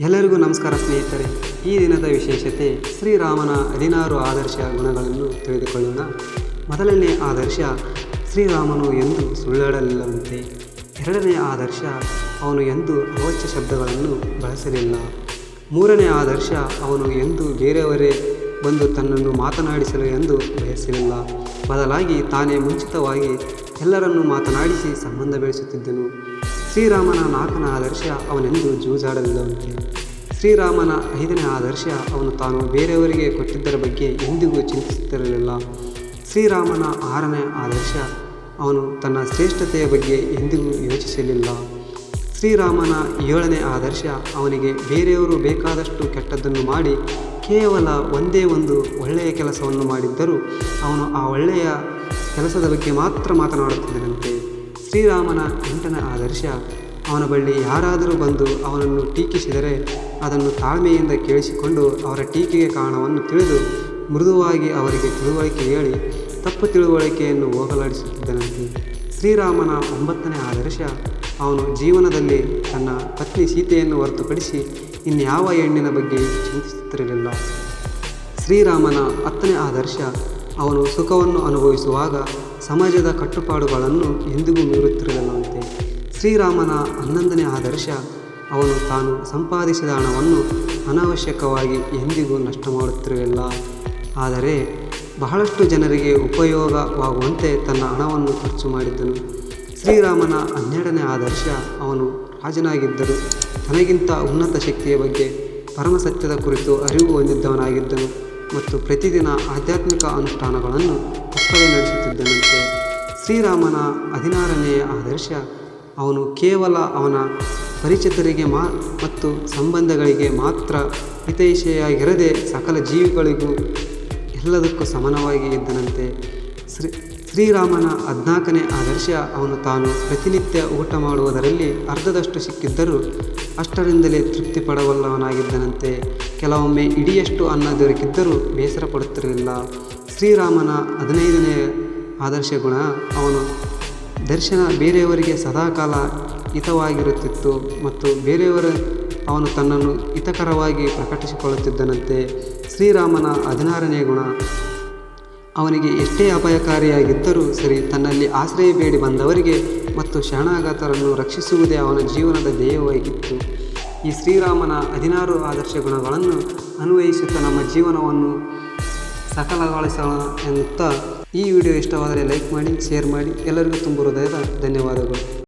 ಎಲ್ಲರಿಗೂ ನಮಸ್ಕಾರ ಸ್ನೇಹಿತರೆ. ಈ ದಿನದ ವಿಶೇಷತೆ ಶ್ರೀರಾಮನ ಹದಿನಾರು ಆದರ್ಶ ಗುಣಗಳನ್ನು ತಿಳಿದುಕೊಳ್ಳೋಣ. ಮೊದಲನೇ ಆದರ್ಶ ಶ್ರೀರಾಮನು ಎಂದು ಸುಳ್ಳಾಡಲಿಲ್ಲವಂತೆ. ಎರಡನೇ ಆದರ್ಶ ಅವನು ಎಂದು ಅವಾಚ್ಯ ಶಬ್ದಗಳನ್ನು ಬಳಸಲಿಲ್ಲ. ಮೂರನೇ ಆದರ್ಶ ಅವನು ಎಂದು ಬೇರೆಯವರೇ ಬಂದು ತನ್ನನ್ನು ಮಾತನಾಡಿಸಲು ಎಂದು ಬಯಸಲಿಲ್ಲ. ಬದಲಾಗಿ ತಾನೇ ಮುಂಚಿತವಾಗಿ ಎಲ್ಲರನ್ನು ಮಾತನಾಡಿಸಿ ಸಂಬಂಧ ಬೆಳೆಸುತ್ತಿದ್ದನು. ಶ್ರೀರಾಮನ ನಾಲ್ಕನ ಆದರ್ಶ ಅವನೆಂದು ಜೂಜಾಡಲಿಲ್ಲವಂತೆ ಶ್ರೀರಾಮನ ಐದನೇ ಆದರ್ಶ ಅವನು ತಾನು ಬೇರೆಯವರಿಗೆ ಕೊಟ್ಟಿದ್ದರ ಬಗ್ಗೆ ಎಂದಿಗೂ ಚಿಂತಿಸುತ್ತಿರಲಿಲ್ಲ. ಶ್ರೀರಾಮನ ಆರನೇ ಆದರ್ಶ ಅವನು ತನ್ನ ಶ್ರೇಷ್ಠತೆಯ ಬಗ್ಗೆ ಎಂದಿಗೂ ಯೋಚಿಸಲಿಲ್ಲ. ಶ್ರೀರಾಮನ ಏಳನೇ ಆದರ್ಶ ಅವನಿಗೆ ಬೇರೆಯವರು ಬೇಕಾದಷ್ಟು ಕೆಟ್ಟದ್ದನ್ನು ಮಾಡಿ, ಕೇವಲ ಒಂದೇ ಒಂದು ಒಳ್ಳೆಯ ಕೆಲಸವನ್ನು ಮಾಡಿದ್ದರೂ ಅವನು ಆ ಒಳ್ಳೆಯ ಕೆಲಸದ ಬಗ್ಗೆ ಮಾತ್ರ ಮಾತನಾಡುತ್ತಿದ್ದನಂತೆ. ಶ್ರೀರಾಮನ ಅಂಟನ ಆದರ್ಶ. ಅವನ ಬಳಿ ಯಾರಾದರೂ ಬಂದು ಅವನನ್ನು ಟೀಕಿಸಿದರೆ ಅದನ್ನು ತಾಳ್ಮೆಯಿಂದ ಕೇಳಿಸಿಕೊಂಡು ಅವರ ಟೀಕೆಗೆ ಕಾರಣವನ್ನು ತಿಳಿದು ಮೃದುವಾಗಿ ಅವರಿಗೆ ತಿಳುವಳಿಕೆ ಹೇಳಿ ತಪ್ಪು ತಿಳುವಳಿಕೆಯನ್ನು ಹೋಗಲಾಡಿಸುತ್ತಿದ್ದನಂತೆ. ಶ್ರೀರಾಮನ ಒಂಬತ್ತನೇ ಆದರ್ಶ. ಅವನು ಜೀವನದಲ್ಲಿ ತನ್ನ ಪತ್ನಿ ಸೀತೆಯನ್ನು ಹೊರತುಪಡಿಸಿ ಇನ್ಯಾವ ಹೆಣ್ಣಿನ ಬಗ್ಗೆ ಚಿಂತಿಸುತ್ತಿರಲಿಲ್ಲ. ಶ್ರೀರಾಮನ ಹತ್ತನೇ ಆದರ್ಶ. ಅವನು ಸುಖವನ್ನು ಅನುಭವಿಸುವಾಗ ಸಮಾಜದ ಕಟ್ಟುಪಾಡುಗಳನ್ನು ಎಂದಿಗೂ ಮೀರುತ್ತಿರಲಿಲ್ಲವಂತೆ. ಶ್ರೀರಾಮನ ಹನ್ನೊಂದನೇ ಆದರ್ಶ, ಅವನು ತಾನು ಸಂಪಾದಿಸಿದ ಹಣವನ್ನು ಅನಾವಶ್ಯಕವಾಗಿ ಎಂದಿಗೂ ನಷ್ಟ ಮಾಡುತ್ತಿರಲಿಲ್ಲ ಆದರೆ ಬಹಳಷ್ಟು ಜನರಿಗೆ ಉಪಯೋಗವಾಗುವಂತೆ ತನ್ನ ಹಣವನ್ನು ಖರ್ಚು ಮಾಡಿದ್ದನು. ಶ್ರೀರಾಮನ ಹನ್ನೆರಡನೇ ಆದರ್ಶ, ಅವನು ರಾಜನಾಗಿದ್ದರು ತನಗಿಂತ ಉನ್ನತ ಶಕ್ತಿಯ ಬಗ್ಗೆ ಪರಮಸತ್ಯದ ಕುರಿತು ಅರಿವು ಹೊಂದಿದ್ದವನಾಗಿದ್ದನು. ಮತ್ತು ಪ್ರತಿದಿನ ಆಧ್ಯಾತ್ಮಿಕ ಅನುಷ್ಠಾನಗಳನ್ನು ತಪ್ಪದೆ ನಡೆಸುತ್ತಿದ್ದನಂತೆ ಶ್ರೀರಾಮನ ಹದಿನಾರನೆಯ ಆದರ್ಶ, ಅವನು ಕೇವಲ ಅವನ ಪರಿಚಿತರಿಗೆ ಮಾ ಮತ್ತು ಸಂಬಂಧಗಳಿಗೆ ಮಾತ್ರ ಹಿತೈಷೆಯಾಗಿರದೆ ಸಕಲ ಜೀವಿಗಳಿಗೂ ಎಲ್ಲದಕ್ಕೂ ಸಮಾನವಾಗಿ ಇದ್ದನಂತೆ ಶ್ರೀ ಶ್ರೀರಾಮನ ಹದಿನಾಲ್ಕನೇ ಆದರ್ಶ ಅವನು ತಾನು ಪ್ರತಿನಿತ್ಯ ಊಟ ಮಾಡುವುದರಲ್ಲಿ ಅರ್ಧದಷ್ಟು ಸಿಕ್ಕಿದ್ದರೂ ಅಷ್ಟರಿಂದಲೇ ತೃಪ್ತಿ ಪಡಬಲ್ಲವನಾಗಿದ್ದನಂತೆ ಕೆಲವೊಮ್ಮೆ ಇಡಿಯಷ್ಟು ಅನ್ನ ದೊರಕಿದ್ದರೂ ಬೇಸರ ಪಡುತ್ತಿರಲಿಲ್ಲ. ಶ್ರೀರಾಮನ ಹದಿನೈದನೇ ಆದರ್ಶ ಗುಣ ಅವನು ದರ್ಶನ ಬೇರೆಯವರಿಗೆ ಸದಾಕಾಲ ಹಿತವಾಗಿರುತ್ತಿತ್ತು ಮತ್ತು ಬೇರೆಯವರ ಅವನು ತನ್ನನ್ನು ಹಿತಕರವಾಗಿ ಪ್ರಕಟಿಸಿಕೊಳ್ಳುತ್ತಿದ್ದನಂತೆ. ಶ್ರೀರಾಮನ ಹದಿನಾರನೇ ಗುಣ ಅವನಿಗೆ ಎಷ್ಟೇ ಅಪಾಯಕಾರಿಯಾಗಿದ್ದರೂ ಸರಿ, ತನ್ನಲ್ಲಿ ಆಶ್ರಯ ಬೇಡಿ ಬಂದವರಿಗೆ ಮತ್ತು ಶರಣಾಗತರನ್ನು ರಕ್ಷಿಸುವುದೇ ಅವನ ಜೀವನದ ಧ್ಯೇಯವಾಗಿತ್ತು. ಈ ಶ್ರೀರಾಮನ ಹದಿನಾರು ಆದರ್ಶ ಗುಣಗಳನ್ನು ಅನ್ವಯಿಸುತ್ತಾ ನಮ್ಮ ಜೀವನವನ್ನು ಸಕಲಗೊಳಿಸೋಣ ಎನ್ನುತ್ತಾ ಈ ವಿಡಿಯೋ ಇಷ್ಟವಾದರೆ ಲೈಕ್ ಮಾಡಿ, ಶೇರ್ ಮಾಡಿ. ಎಲ್ಲರಿಗೂ ತುಂಬ ಹೃದಯದ ಧನ್ಯವಾದ